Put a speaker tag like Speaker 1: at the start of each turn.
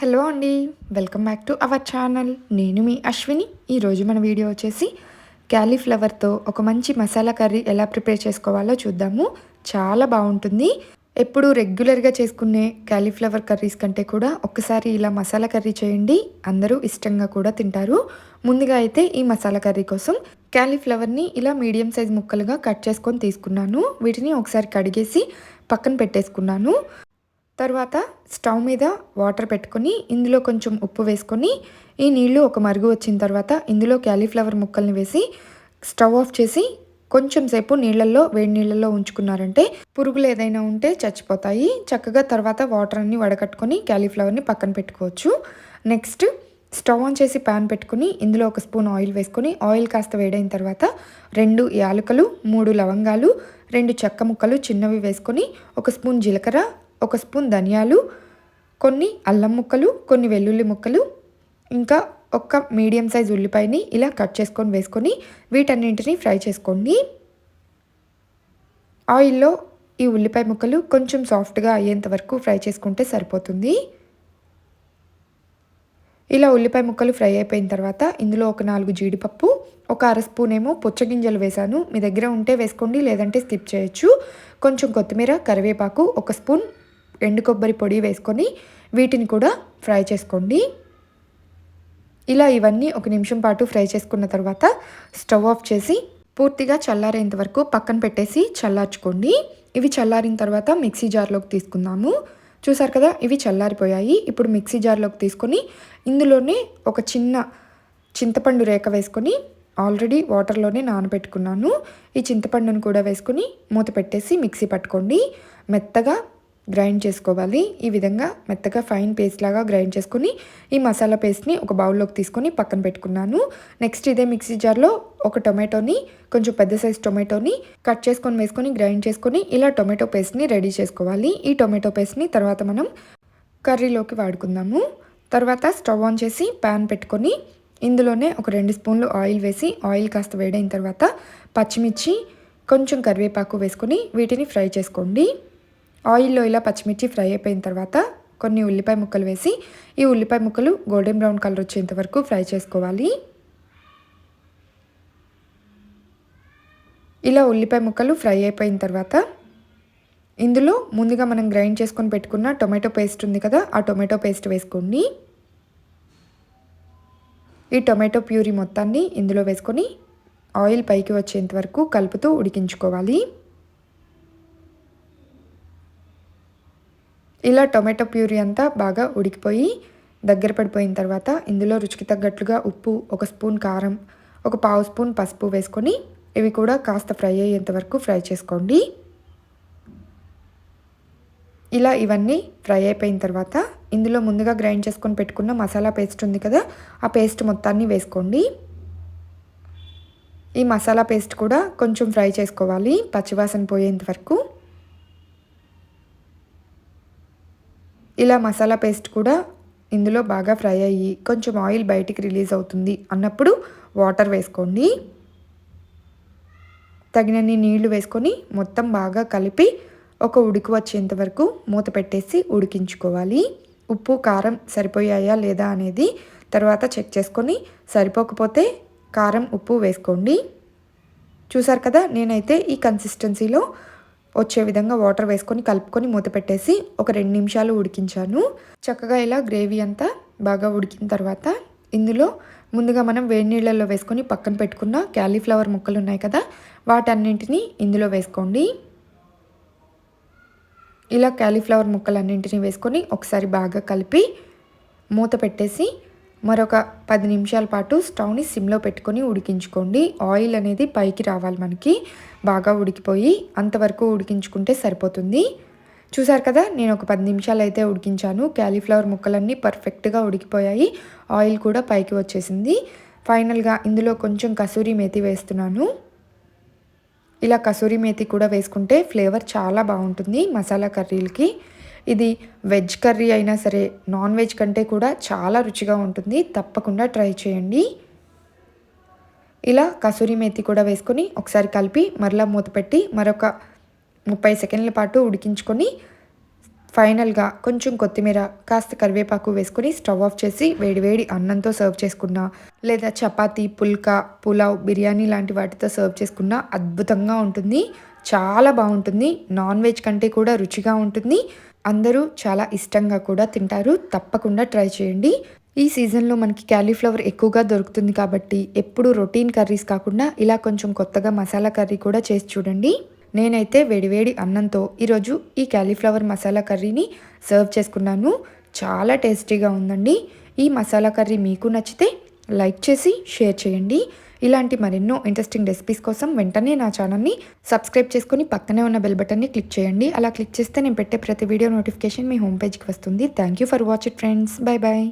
Speaker 1: Hello అండి welcome back to our channel. నేను మీ అశ్విని. ఈరోజు మన వీడియో వచ్చేసి క్యాలీఫ్లవర్తో ఒక మంచి మసాలా కర్రీ ఎలా ప్రిపేర్ చేసుకోవాలో చూద్దాము. చాలా బాగుంటుంది. ఎప్పుడు రెగ్యులర్గా చేసుకునే క్యాలీఫ్లవర్ కర్రీస్ కంటే కూడా ఒక్కసారి ఇలా మసాలా కర్రీ చేయండి. అందరూ ఇష్టంగా కూడా తింటారు. ముందుగా అయితే ఈ మసాలా కర్రీ కోసం క్యాలీఫ్లవర్ని ఇలా మీడియం సైజ్ ముక్కలుగా కట్ చేసుకొని తీసుకున్నాను. వీటిని ఒకసారి కడిగేసి పక్కన పెట్టేసుకున్నాను. తర్వాత స్టవ్ మీద వాటర్ పెట్టుకొని ఇందులో కొంచెం ఉప్పు వేసుకొని ఈ నీళ్ళు ఒక మరుగు వచ్చిన తర్వాత ఇందులో క్యాలీఫ్లవర్ ముక్కల్ని వేసి స్టవ్ ఆఫ్ చేసి కొంచెం సేపు నీళ్ళల్లో వేడి నీళ్ళల్లో ఉంచుకున్నారంటే పురుగులు ఏదైనా ఉంటే చచ్చిపోతాయి. చక్కగా తర్వాత వాటర్ అన్ని వడకట్టుకొని క్యాలీఫ్లవర్ని పక్కన పెట్టుకోవచ్చు. నెక్స్ట్ స్టవ్ ఆన్ చేసి ప్యాన్ పెట్టుకుని ఇందులో ఒక స్పూన్ ఆయిల్ వేసుకొని ఆయిల్ కాస్త వేడైన తర్వాత రెండు యాలకులు మూడు లవంగాలు రెండు చెక్క ముక్కలు చిన్నవి వేసుకొని ఒక స్పూన్ జీలకర్ర ఒక స్పూన్ ధనియాలు కొన్ని అల్లం ముక్కలు కొన్ని వెల్లుల్లి ముక్కలు ఇంకా ఒక్క మీడియం సైజ్ ఉల్లిపాయని ఇలా కట్ చేసుకొని వేసుకొని వీటన్నింటిని ఫ్రై చేసుకోండి. ఆయిల్లో ఈ ఉల్లిపాయ ముక్కలు కొంచెం సాఫ్ట్గా అయ్యేంత వరకు ఫ్రై చేసుకుంటే సరిపోతుంది. ఇలా ఉల్లిపాయ ముక్కలు ఫ్రై అయిపోయిన తర్వాత ఇందులో ఒక నాలుగు జీడిపప్పు ఒక అర స్పూన్ ఏమో పుచ్చగింజలు వేశాను మీ దగ్గర ఉంటే వేసుకోండి లేదంటే స్కిప్ చేయొచ్చు. కొంచెం కొత్తిమీర కరివేపాకు ఒక స్పూన్ ఎండు కొబ్బరి పొడి వేసుకొని వీటిని కూడా ఫ్రై చేసుకోండి. ఇలా ఇవన్నీ ఒక నిమిషం పాటు ఫ్రై చేసుకున్న తర్వాత స్టవ్ ఆఫ్ చేసి పూర్తిగా చల్లారేంత వరకు పక్కన పెట్టేసి చల్లార్చుకోండి. ఇవి చల్లారిన తర్వాత మిక్సీ జార్లోకి తీసుకుందాము. చూసారు కదా ఇవి చల్లారిపోయాయి. ఇప్పుడు మిక్సీ జార్లోకి తీసుకొని ఇందులోనే ఒక చిన్న చింతపండు రేఖ వేసుకొని ఆల్రెడీ వాటర్లోనే నానబెట్టుకున్నాను. ఈ చింతపండును కూడా వేసుకొని మూత పెట్టేసి మిక్సీ పట్టుకోండి. మెత్తగా గ్రైండ్ చేసుకోవాలి. ఈ విధంగా మెత్తగా ఫైన్ పేస్ట్ లాగా గ్రైండ్ చేసుకుని ఈ మసాలా పేస్ట్ని ఒక బౌల్లోకి తీసుకొని పక్కన పెట్టుకున్నాను. నెక్స్ట్ ఇదే మిక్సీ జార్లో ఒక టొమాటోని కొంచెం పెద్ద సైజ్ టొమాటోని కట్ చేసుకొని వేసుకొని గ్రైండ్ చేసుకొని ఇలా టొమాటో పేస్ట్ని రెడీ చేసుకోవాలి. ఈ టొమాటో పేస్ట్ని తర్వాత మనం కర్రీలోకి వాడుకుందాము. తర్వాత స్టవ్ ఆన్ చేసి ప్యాన్ పెట్టుకొని ఇందులోనే ఒక రెండు స్పూన్లు ఆయిల్ వేసి ఆయిల్ కాస్త వేడైన తర్వాత పచ్చిమిర్చి కొంచెం కరివేపాకు వేసుకొని వీటిని ఫ్రై చేసుకోండి. ఆయిల్లో ఇలా పచ్చిమిర్చి ఫ్రై అయిపోయిన తర్వాత కొన్ని ఉల్లిపాయ ముక్కలు వేసి ఈ ఉల్లిపాయ ముక్కలు గోల్డెన్ బ్రౌన్ కలర్ వచ్చేంత వరకు ఫ్రై చేసుకోవాలి. ఇలా ఉల్లిపాయ ముక్కలు ఫ్రై అయిపోయిన తర్వాత ఇందులో ముందుగా మనం గ్రైండ్ చేసుకొని పెట్టుకున్న టొమాటో పేస్ట్ ఉంది కదా ఆ టొమాటో పేస్ట్ వేసుకోండి. ఈ టొమాటో ప్యూరీ మొత్తాన్ని ఇందులో వేసుకొని ఆయిల్ పైకి వచ్చేంత వరకు కలుపుతూ ఉడికించుకోవాలి. ఇలా టొమాటో ప్యూరీ అంతా బాగా ఉడికిపోయి దగ్గర పడిపోయిన తర్వాత ఇందులో రుచికి తగ్గట్లుగా ఉప్పు ఒక స్పూన్ కారం ఒక పావు స్పూన్ పసుపు వేసుకొని ఇవి కూడా కాస్త ఫ్రై అయ్యేంత వరకు ఫ్రై చేసుకోండి. ఇలా ఇవన్నీ ఫ్రై అయిపోయిన తర్వాత ఇందులో ముందుగా గ్రైండ్ చేసుకొని పెట్టుకున్న మసాలా పేస్ట్ ఉంది కదా ఆ పేస్ట్ మొత్తాన్ని వేసుకోండి. ఈ మసాలా పేస్ట్ కూడా కొంచెం ఫ్రై చేసుకోవాలి పచ్చివాసన పోయేంత వరకు. ఇలా మసాలా పేస్ట్ కూడా ఇందులో బాగా ఫ్రై అయ్యి కొంచెం ఆయిల్ బయటికి రిలీజ్ అవుతుంది అన్నప్పుడు వాటర్ వేసుకోండి తగినన్ని నీళ్ళు వేసుకొని మొత్తం బాగా కలిపి ఒక ఉడికి వచ్చేంత వరకు మూత పెట్టేసి ఉడికించుకోవాలి. ఉప్పు కారం సరిపోయాయా లేదా అనేది తర్వాత చెక్ చేసుకొని సరిపోకపోతే కారం ఉప్పు వేసుకోండి. చూసారు కదా నేనైతే ఈ కన్సిస్టెన్సీలో వచ్చే విధంగా వాటర్ వేసుకొని కలుపుకొని మూత పెట్టేసి ఒక రెండు నిమిషాలు ఉడికించాను. చక్కగా ఇలా గ్రేవీ అంతా బాగా ఉడికిన తర్వాత ఇందులో ముందుగా మనం వేడి నీళ్ళల్లో వేసుకొని పక్కన పెట్టుకున్న క్యాలీఫ్లవర్ ముక్కలు ఉన్నాయి కదా వాటన్నింటినీ ఇందులో వేసుకోండి. ఇలా క్యాలీఫ్లవర్ ముక్కలన్నింటినీ వేసుకొని ఒకసారి బాగా కలిపి మూత పెట్టేసి మరొక పది నిమిషాల పాటు స్టవ్ని సిమ్లో పెట్టుకొని ఉడికించుకోండి. ఆయిల్ అనేది పైకి రావాలి మనకి. బాగా ఉడికిపోయి అంతవరకు ఉడికించుకుంటే సరిపోతుంది. చూసారు కదా నేను ఒక పది నిమిషాలు అయితే ఉడికించాను. క్యాలీఫ్లవర్ ముక్కలన్నీ పర్ఫెక్ట్గా ఉడికిపోయాయి. ఆయిల్ కూడా పైకి వచ్చేసింది. ఫైనల్గా ఇందులో కొంచెం కసూరి మేతి వేస్తున్నాను. ఇలా కసూరి మేతి కూడా వేసుకుంటే ఫ్లేవర్ చాలా బాగుంటుంది మసాలా కర్రీలకి. ఇది వెజ్ కర్రీ అయినా సరే నాన్ వెజ్ కంటే కూడా చాలా రుచిగా ఉంటుంది. తప్పకుండా ట్రై చేయండి. ఇలా కసూరి మేతి కూడా వేసుకొని ఒకసారి కలిపి మరలా మూత పెట్టి మరొక ముప్పై సెకండ్ల పాటు ఉడికించుకొని ఫైనల్గా కొంచెం కొత్తిమీర కాస్త కరివేపాకు వేసుకొని స్టవ్ ఆఫ్ చేసి వేడివేడి అన్నంతో సర్వ్ చేసుకున్నా లేదా చపాతీ పుల్కా పులావ్ బిర్యానీ లాంటి వాటితో సర్వ్ చేసుకున్నా అద్భుతంగా ఉంటుంది. చాలా బాగుంటుంది. నాన్ వెజ్ కంటే కూడా రుచిగా ఉంటుంది. అందరూ చాలా ఇష్టంగా కూడా తింటారు. తప్పకుండా ట్రై చేయండి. ఈ సీజన్లో మనకి క్యాలీఫ్లవర్ ఎక్కువగా దొరుకుతుంది కాబట్టి ఎప్పుడు రొటీన్ కర్రీస్ కాకుండా ఇలా కొంచెం కొత్తగా మసాలా కర్రీ కూడా చేసి చూడండి. నేనైతే వేడివేడి అన్నంతో ఈరోజు ఈ క్యాలీఫ్లవర్ మసాలా కర్రీని సర్వ్ చేసుకున్నాను. చాలా టేస్టీగా ఉందండి. ఈ మసాలా కర్రీ మీకు నచ్చితే లైక్ చేసి షేర్ చేయండి. ఇలాంటి మరెన్నో ఇంట్రెస్టింగ్ రెసిపీస్ కోసం వెంటనే నా ఛానల్ని సబ్స్క్రైబ్ చేసుకొని పక్కనే ఉన్న బెల్ బటన్ని క్లిక్ చేయండి. అలా క్లిక్ చేస్తే నేను పెట్టే ప్రతి వీడియో నోటిఫికేషన్ మీ హోమ్ పేజ్కి వస్తుంది. Thank you for watch it friends bye bye